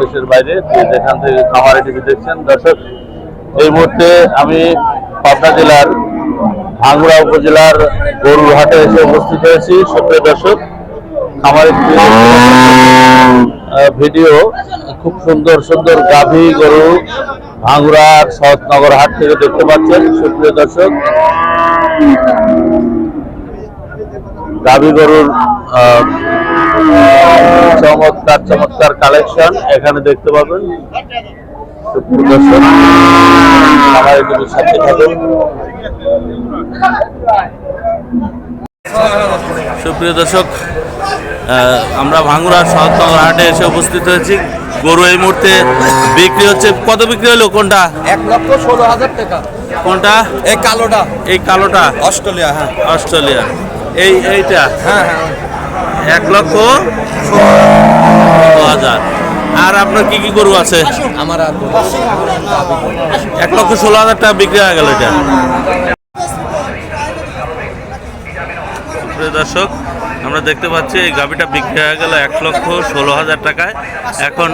দেশের বাইরে যেখান থেকে টিভি দেখছেন, দর্শক, এই মুহূর্তে আমি পাবনা জেলার ভাঙ্গুড়া উপজেলার এসে উপস্থিত হয়েছি। সুপ্রিয় দর্শক ভিডিও, খুব সুন্দর সুন্দর গাভী গরু ভাঙ্গুড়ার সৎনগর হাট থেকে দেখতে পাচ্ছেন। সুপ্রিয় দর্শক, গাভী গরুর চমৎকার চমৎকার কালেকশন এখানে দেখতে পাবেন সুপ্রিয় দর্শক আমার ভাঙ্গুড়ার সহতনগর হাটে এসে উপস্থিত হয়েছি। গরু এই মুহূর্তে বিক্রি হচ্ছে। কত বিক্রি হলো কোনটা? এক লক্ষ ষোলো হাজার টাকা। কোনটা? এই কালোটা। এই কালোটা। অস্ট্রেলিয়া হ্যাঁ। অস্ট্রেলিয়া। এই এইটা? হ্যাঁ হ্যাঁ। এক লক্ষ হাজার। আর আপনার কি কি গরু আছে? আমার আর এক লক্ষ ষোলো হাজার টাকা বিক্রি হয়ে গেল এটা। সুপ্রিয় দর্শক আমরা দেখতে পাচ্ছি এই গাভিটা বিক্রি হয়ে গেল এক লক্ষ ষোলো হাজার টাকায়। এখন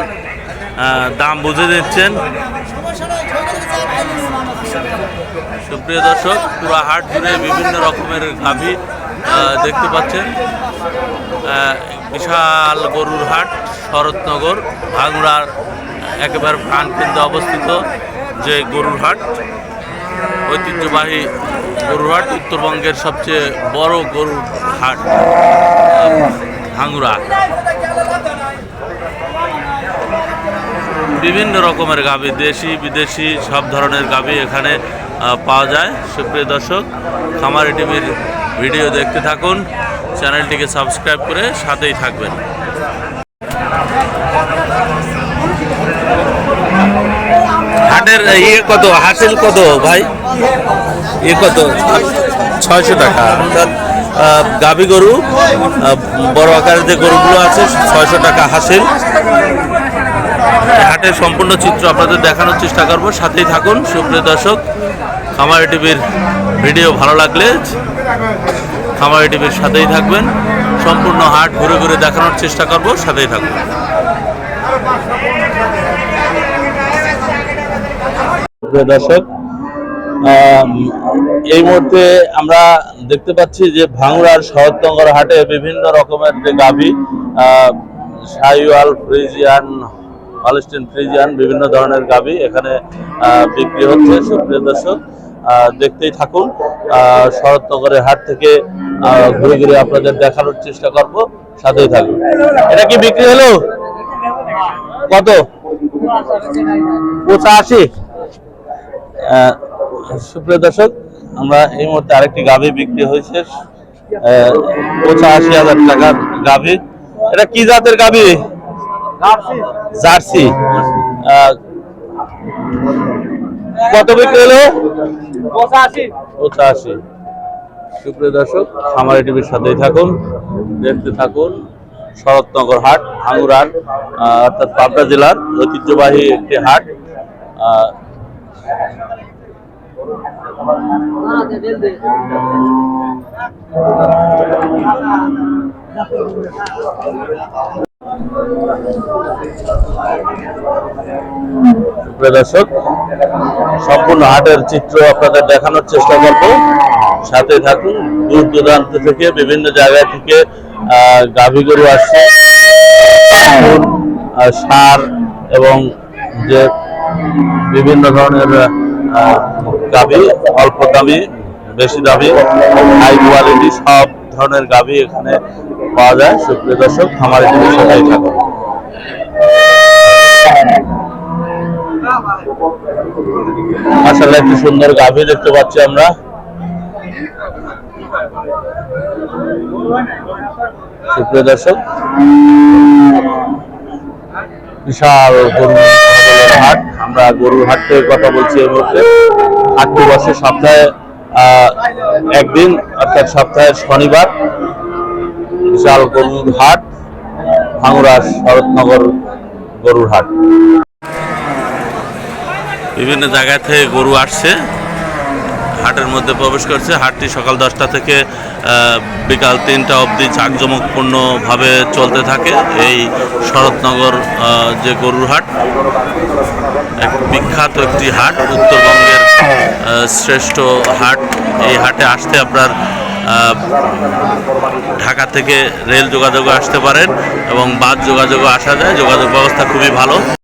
দাম বুঝে দিচ্ছেন সুপ্রিয় দর্শক পুরো হাট জুড়ে বিভিন্ন রকমের গাভি দেখতে পাচ্ছেন। বিশাল গরুর হাট, শরৎনগর, ভাঙড়ার একেবারে প্রাণকেন্দ্রে অবস্থিত যে গরুর হাট। ঐতিহ্যবাহী গরুর হাট, উত্তরবঙ্গের সবচেয়ে বড় গরুর হাট ভাঙুরা বিভিন্ন রকমের গাভি দেশি, বিদেশি, সব ধরনের গাভি এখানে পাওয়া যায়। সুপ্রিয় দর্শক, খামারি টিভির ভিডিও দেখতে থাকুন, চ্যানেলটিকে সাবস্ক্রাইব করে সাথেই থাকবেন। হাটের ইয়ে কত? হাসিল কত ভাই? ইয়ে কত? ছয়শো টাকা। অর্থাৎ গাভী গরু বড় আকারের যে গরুগুলো আছে, ছয়শো টাকা হাসিল হাটের সম্পূর্ণ চিত্র আপনাদের দেখানোর চেষ্টা করব। সাথেই থাকুন, সুপ্রিয় দর্শক। আমার টিভির ভিডিও ভালো লাগলে খামারি টিভির সাথেই থাকবেন। সম্পূর্ণ হাট ঘুরে ঘুরে দেখানোর চেষ্টা করব, সাথেই থাকবেন দর্শক এই মুহূর্তে আমরা দেখতে পাচ্ছি যে ভাঙড়ার শরৎনগর হাটে বিভিন্ন রকমের যে গাভী সাইওয়াল ফ্রিজিয়ান, হলস্টিন ফ্রিজিয়ান, বিভিন্ন ধরনের গাভী এখানে বিক্রি হচ্ছে। সুপ্রিয় দর্শক দেখতেই থাকুন। শরৎনগরের হাট থেকে ঘুরে ঘুরে আপনাদের দেখানোর চেষ্টা করব। সাথেই থাকুন। এটা কি বিক্রি হলো? কত? পঁচাশি। সুপ্রিয় দর্শক, আমরা এই মুহূর্তে আরেকটি গাভী বিক্রি হয়েছে। পঁচাশি হাজার টাকার গাভী। এটা কি জাতের গাভী? জার্সি। কত বিক্রি হলো? পঁচাশি। সুপ্রিয় দর্শক খামারি টিভির সাথেই থাকুন দেখতে থাকুন শরৎনগর হাট আহ, অর্থাৎ পাবনা জেলার ঐতিহ্যবাহী একটি হাট। দর্শক, সম্পূর্ণ হাটের চিত্র আপনাদের দেখানোর চেষ্টা করব। সাথে থাকুন, দূর দূরান্ত থেকে বিভিন্ন জায়গা থেকে গাভী গরু আসছে। ষাঁড় এবং যে বিভিন্ন ধরনের গাভী, অল্প দামি, বেশি দামি হাই কোয়ালিটি সব ধরনের গাভী এখানে পাওয়া যায়। সুপ্রিয় দর্শক, আমার এখানে সেটাই থাকুন। মাসাল্লাহ একটি সুন্দর গাভী দেখতে পাচ্ছি আমরা। সুপ্রিয় দর্শক, বিশাল গরু হাট। আমরা গরুর হাট থেকে কথা বলছি এই মুহূর্তে। হাটটি বসে সপ্তাহে একদিন, অর্থাৎ সপ্তাহের শনিবার। বিশাল গরুর হাট ভাঙুরা শরৎনগর গরুর হাট বিভিন্ন জায়গা থেকে গরু আসছে, হাটের মধ্যে প্রবেশ করছে। হাটটি সকাল দশটা থেকে বিকাল তিনটা অবধি জাঁকজমকপূর্ণভাবে চলতে থাকে এই শরৎনগর যে গরুর হাট এক বিখ্যাত একটি হাট, উত্তরবঙ্গের শ্রেষ্ঠ হাট। এই হাটে আসতে আপনার ঢাকা থেকে রেল যোগাযোগ আসতে পারেন এবং বাস যোগাযোগও আসা যায়। যোগাযোগ ব্যবস্থা খুবই ভালো।